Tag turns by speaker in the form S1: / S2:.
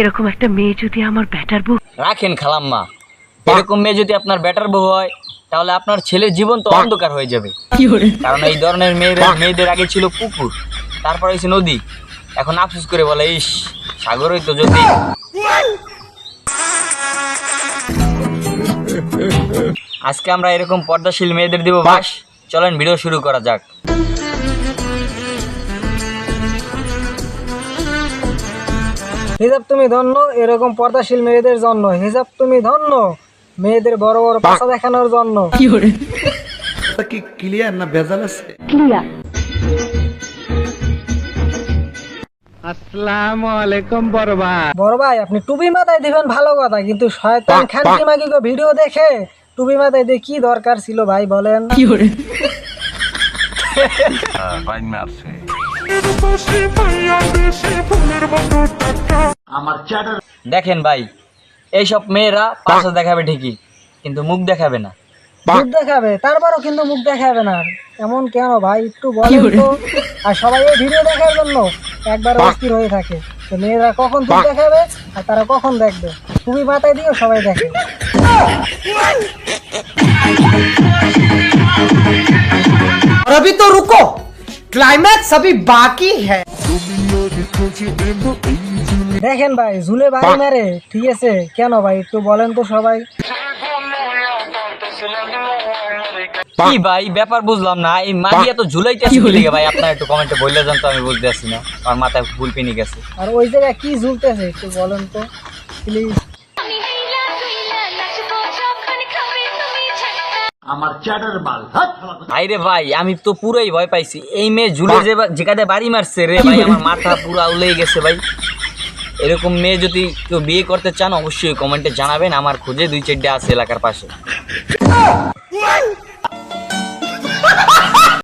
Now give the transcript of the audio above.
S1: এরকম একটা মেয়ে যদি আমার ব্যাটার বউ
S2: রাখেন খালাম্মা। এরকম মেয়ে যদি আপনার ব্যাটার বউ হয় তাহলে আপনার ছেলের জীবন তো অন্ধকার হয়ে যাবে। কারণ এই ধরনের মেয়েদের মেয়েদের আগে ছিল পুকুর তারপর হয়েছে নদী। এখন আফসোস করে বলে ইস সাগরই তো যদি আজকে আমরা এরকম পর্দাশীল মেয়েদের দিব বাস। চলেন ভিডিও শুরু করা যাক।
S3: হিজাব তুমি ধন্য এরকম পর্দাশীল মেয়েদের জন্য। হিজাব তুমি ধন্য মেয়েদের বড় বড় পাশা দেখানোর জন্য।
S4: কি ক্লিয়ার না ভেজাল আছে?
S3: বড় ভাই। আপনি টুপি মাথায় দিবেন ভালো কথা কিন্তু শয়তান খানকি মাগি ভিডিও দেখে টুপি মাথায় দিয়ে কি দরকার ছিল ভাই বলেন।
S2: দেখেন ভাই এইসব মেয়েরা পাশা দেখাবে ঠিকই কিন্তু মুখ দেখাবে না
S3: মুখ দেখাবে তারপরও কিন্তু মুখ দেখাবে না এমন কেন ভাই একটু বলেন তো আর সবাই এই ভিডিও দেখার জন্য একবার অস্থির হয়ে থাকে তো মেয়েরা কখন মুখ দেখাবে আর তারা কখন দেখবে টুপি মাথায় দিয়েও সবাই দেখে
S5: और अभी तो रुको क्लाइमैक्स अभी बाकी है
S3: দেখেন ভাই ঝুলে বাড়ি মারে ঠিক আছে? কেন ভাই একটু বলেন তো সবাই।
S2: কি ভাই ব্যাপার বুঝলাম না। এই মাগিয়া তো ভাই আপনার একটু কমেন্টে বললে যান তো আমি বুঝতে পারছি না। আমার মাথায় ভুল পিনি গেছে।
S3: আর ওই জায়গায় কি ঝুলতেছে একটু বলেন তো প্লিজ
S6: আমি লীলা তুইলা নাচবো যখন খাবে তুমি ঝাঁকা
S2: ভাই রে ভাই আমি তো পুরোই ভয় পাইছি। এই মেয়ে ঝুলে যে যেখানে বাড়ি মারছে রে ভাই আমার মাথা পুরো উলেই গেছে ভাই। এরকম মেয়ে যদি কেউ বিয়ে করতে চান, অবশ্যই কমেন্টে জানাবেন। আমার খুঁজে দুই চারটে আছে এলাকার পাশে।